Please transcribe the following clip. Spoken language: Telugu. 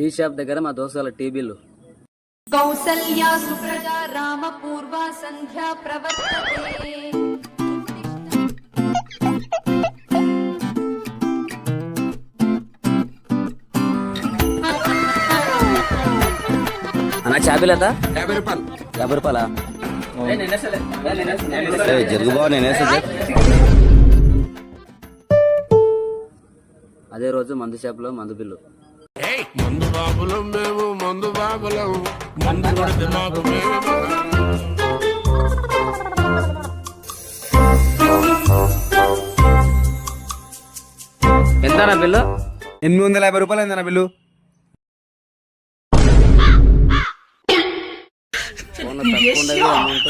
టీ షాప్ దగ్గర మా దోస్తుల టీ బిల్లు. కౌసల్యా సుప్రజా రామ పూర్వ సంధ్యా ప్రవర్తతే. అన్న చా బిల్ ఎంత యాభై రూపాయలు. యాభై రూపాయలా? జరుగు బావ నేనే అదే రోజు మందు షాప్లో మందు బిల్లు. మందు బాబులం మేము మందు బాబులం. మందు కొడితే మాకు మేము ఎంత బిల్లు? ఎనిమిది వందల యాభై రూపాయలు అయిందన్న బిల్లు. ఫోన్ తక్కువ ఉండదు అమౌంట్